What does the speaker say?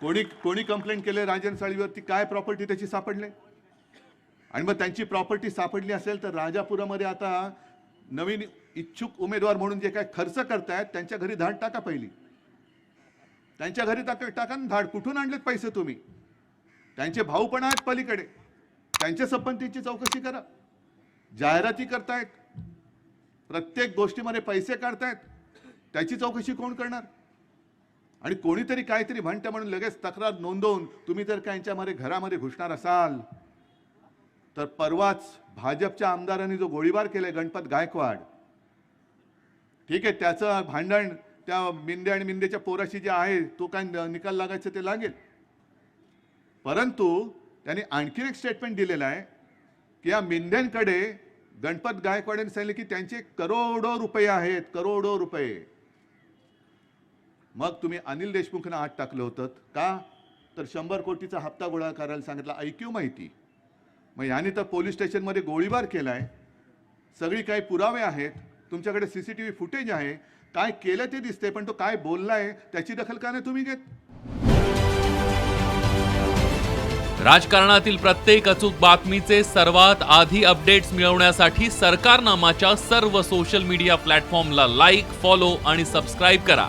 कोणी कोणी कंप्लेंट केले राजन साळीवरती काय प्रॉपर्टी त्याची सापडले? आणि मग त्यांची प्रॉपर्टी सापडली असेल तर राजापुरामध्ये आता नवीन इच्छुक उमेदवार म्हणून जे काय खर्च करतायत त्यांच्या घरी धाड टाका पहिली. त्यांच्या घरी टाका टाका धाड. कुठून आणलेत पैसे तुम्ही? त्यांचे भाऊ पण आहेत पलीकडे. त्यांच्या संपत्तीची चौकशी करा. जाहिराती करतायत. प्रत्येक गोष्टीमध्ये पैसे काढतायत. त्याची चौकशी कोण करणार? आणि कोणीतरी काहीतरी म्हणतं म्हणून लगेच तक्रार नोंदवून तुम्ही जर काय यांच्यामध्ये घरामध्ये घुसणार असाल? तर परवाच भाजपच्या आमदारांनी जो गोळीबार केलाय गणपत गायकवाड ठीक आहे त्याचं भांडण त्या मिंदे आणि मिंदेच्या पोराशी जे आहे तो काय निकाल लागायचं ते लागेल. परंतु त्यांनी आणखीन एक स्टेटमेंट दिलेलं आहे की या मिंद्यांकडे गणपत गायकवाडांनी सांगितले की त्यांचे करोडो रुपये आहेत करोडो रुपये. मग तुम्ही अनिल देशमुखनं आत टाकलं होतं. का? तर शंभर कोटीचा हप्ता गोळा करायला सांगितला. ऐक्यू माहिती. मग याने तर पोलीस स्टेशनमध्ये गोळीबार केला आहे सगळी काही पुरावे आहेत. तुमच्याकडे C C T V footage आहे. काय केलं ते दिसते पण तो काय बोललाय त्याची दखल का नाही तुम्ही घेत? राजकारणातील प्रत्येक अचूक बातमीचे सर्वात आधी अपडेट्स मिळवण्यासाठी सरकारनामाच्या सर्व सोशल मीडिया प्लॅटफॉर्मला लाईक फॉलो आणि सबस्क्राईब करा.